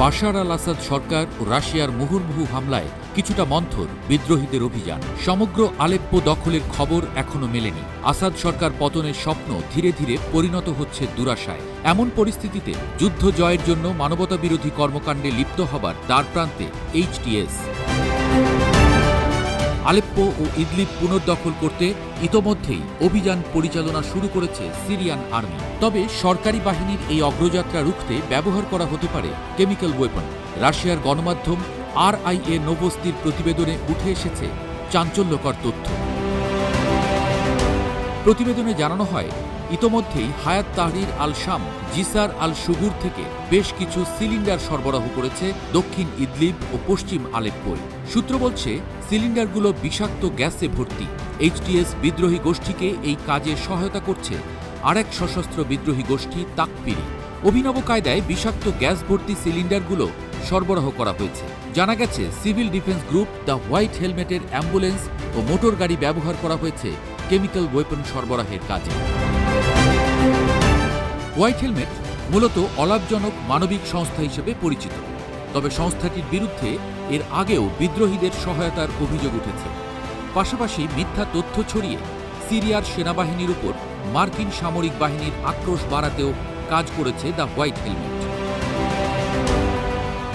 বাশার আল আসাদ সরকার ও রাশিয়ার মুহুর্মুহু হামলায় কিছুটা মন্থর বিদ্রোহীদের অভিযান। সমগ্র আলেপ্পো দখলের খবর এখনও মেলেনি। আসাদ সরকার পতনের স্বপ্ন ধীরে ধীরে পরিণত হচ্ছে দুরাশায়। এমন পরিস্থিতিতে যুদ্ধ জয়ের জন্য মানবতা বিরোধী কর্মকাণ্ডে লিপ্ত হবার দ্বারপ্রান্তে এইচটিএস আলেপ্পো ও ইদলিব পুনর্দখল করতে ইতোমধ্যেই অভিযান পরিচালনা শুরু করেছে সিরিয়ান আর্মি। তবে সরকারি বাহিনীর এই অগ্রযাত্রা রুখতে ব্যবহার করা হতে পারে কেমিক্যাল ওয়েপন। রাশিয়ার গণমাধ্যম আর আই এ নবস্তির প্রতিবেদনে উঠে এসেছে চাঞ্চল্যকর তথ্য। প্রতিবেদনে জানানো হয় ইতোমধ্যেই হায়াত তাহরির আল শাম জিসার আল সুগুর থেকে বেশ কিছু সিলিন্ডার সরবরাহ করেছে দক্ষিণ ইদলিব ও পশ্চিম আলেপ্পোয়। সূত্র বলছে, সিলিন্ডারগুলো বিষাক্ত গ্যাসে ভর্তি। এইচটিএস বিদ্রোহী গোষ্ঠীকে এই কাজে সহায়তা করছে আরেক সশস্ত্র বিদ্রোহী গোষ্ঠী তাকপিরি অভিনব কায়দায় বিষাক্ত গ্যাস ভর্তি সিলিন্ডারগুলো সরবরাহ করা হয়েছে। জানা গেছে, civil defence group the white হেলমেটের ambulance ও মোটর গাড়ি ব্যবহার করা হয়েছে কেমিক্যাল ওয়েপন সরবরাহের কাজে। হোয়াইট হেলমেট মূলত অলাভজনক মানবিক সংস্থা হিসেবে পরিচিত। তবে সংস্থাটির বিরুদ্ধে এর আগেও বিদ্রোহীদের সহায়তার অভিযোগ উঠেছে। পাশাপাশি মিথ্যা তথ্য ছড়িয়ে সিরিয়ার সেনাবাহিনীর উপর মার্কিন সামরিক বাহিনীর আক্রোশ বাড়াতেও কাজ করেছে দ্য হোয়াইট হেলমেট।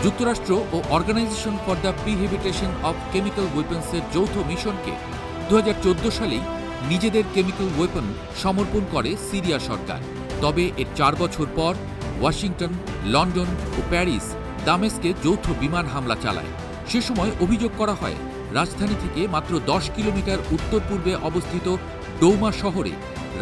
যুক্তরাষ্ট্র ও organisation for the prohibition of chemical ওয়েপন্সের যৌথ মিশনকে দু হাজার চোদ্দ সালেই নিজেদের কেমিক্যাল ওয়েপন সমর্পণ করে সিরিয়া সরকার। তবে এর চার বছর পর ওয়াশিংটন, লন্ডন ও প্যারিস দামেস্কে যৌথ বিমান হামলা চালায়। সে সময় অভিযোগ করা হয়, রাজধানী থেকে মাত্র দশ কিলোমিটার উত্তর পূর্বে অবস্থিত ডৌমা শহরে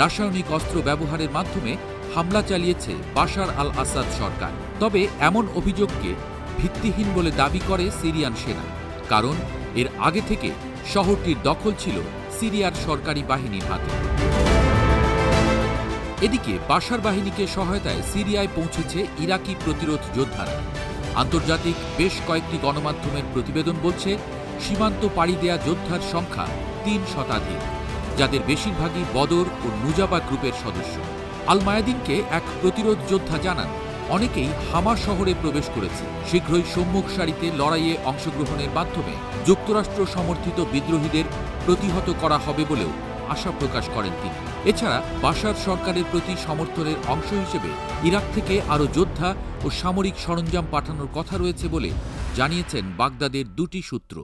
রাসায়নিক অস্ত্র ব্যবহারের মাধ্যমে হামলা চালিয়েছে বাশার আল আসাদ সরকার। তবে এমন অভিযোগকে ভিত্তিহীন বলে দাবি করে সিরিয়ান সেনা, কারণ এর আগে থেকে শহরটির দখল ছিল সিরিয়ার সরকারি বাহিনীর হাতে। এদিকে বাশার বাহিনীকে সহায়তায় সিরিয়ায় পৌঁছেছে ইরাকি প্রতিরোধ যোদ্ধারা। আন্তর্জাতিক বেশ কয়েকটি গণমাধ্যমের প্রতিবেদন বলছে, সীমান্ত পাড়ি দেয়া যোদ্ধার সংখ্যা তিন শতাধিক, যাদের বেশিরভাগই বদর ও নুজাবা গ্রুপের সদস্য। আল মায়াদিনকে এক প্রতিরোধ যোদ্ধা জানান, অনেকেই হামা শহরে প্রবেশ করেছে। শীঘ্রই সম্মুখ সারিতে লড়াইয়ে অংশগ্রহণের মাধ্যমে যুক্তরাষ্ট্র সমর্থিত বিদ্রোহীদের প্রতিহত করা হবে বলেও আশা প্রকাশ করেন তিনি। এছাড়া বাসার সরকারের প্রতি সমর্থনের অংশ হিসেবে ইরাক থেকে আরও যোদ্ধা ও সামরিক সরঞ্জাম পাঠানোর কথা রয়েছে বলে জানিয়েছেন বাগদাদের দুটি সূত্র।